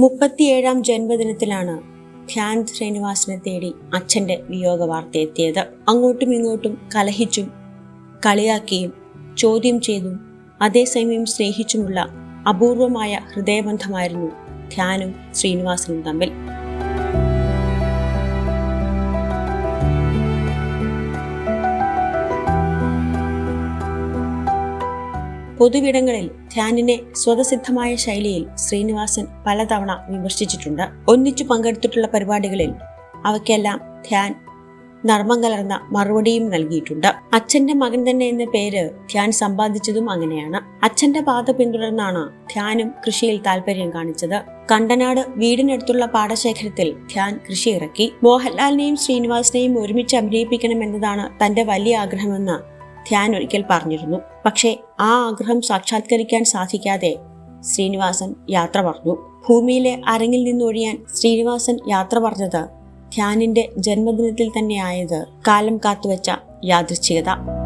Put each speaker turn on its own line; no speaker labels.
മുപ്പത്തിയേഴാം ജന്മദിനത്തിലാണ് ധ്യാൻ ശ്രീനിവാസിനെ തേടി അച്ഛന്റെ വിയോഗ വാർത്ത എത്തിയത് അങ്ങോട്ടും ഇങ്ങോട്ടും കലഹിച്ചും കളിയാക്കിയും ചോദ്യം ചെയ്തും അതേസമയം സ്നേഹിച്ചുമുള്ള അപൂർവമായ ഹൃദയബന്ധമായിരുന്നു ധ്യാനും ശ്രീനിവാസനും തമ്മിൽ. പൊതുവിടങ്ങളിൽ ധ്യാനിനെ സ്വതസിദ്ധമായ ശൈലിയിൽ ശ്രീനിവാസൻ പലതവണ വിമർശിച്ചിട്ടുണ്ട്. ഒന്നിച്ചു പങ്കെടുത്തിട്ടുള്ള പരിപാടികളിൽ അവയ്ക്കെല്ലാം ധ്യാൻ നർമ്മം കലർന്ന മറുപടിയും നൽകിയിട്ടുണ്ട്. അച്ഛന്റെ മകൻ തന്നെ എന്ന പേര് ധ്യാൻ സമ്പാദിച്ചതും അങ്ങനെയാണ്. അച്ഛന്റെ പാത പിന്തുടർന്നാണ് ധ്യാനും കൃഷിയിൽ താല്പര്യം കാണിച്ചത്. കണ്ടനാട് വീടിനടുത്തുള്ള പാടശേഖരത്തിൽ ധ്യാൻ കൃഷി ഇറക്കി. മോഹൻലാലിനെയും ശ്രീനിവാസിനെയും ഒരുമിച്ച് അഭിനയിപ്പിക്കണമെന്നതാണ് തന്റെ വലിയ ആഗ്രഹമെന്ന് ധ്യാൻ ഒരിക്കൽ പറഞ്ഞിരുന്നു. പക്ഷേ ആ ആഗ്രഹം സാക്ഷാത്കരിക്കാൻ സാധിക്കാതെ ശ്രീനിവാസൻ യാത്ര പറഞ്ഞു ഭൂമിയിലെ അരങ്ങിൽ നിന്നൊഴിയാൻ ശ്രീനിവാസൻ യാത്ര പറഞ്ഞത് ധ്യാനിന്റെ ജന്മദിനത്തിൽ തന്നെയായത് കാലം കാത്തുവച്ച യാദൃച്ഛികത.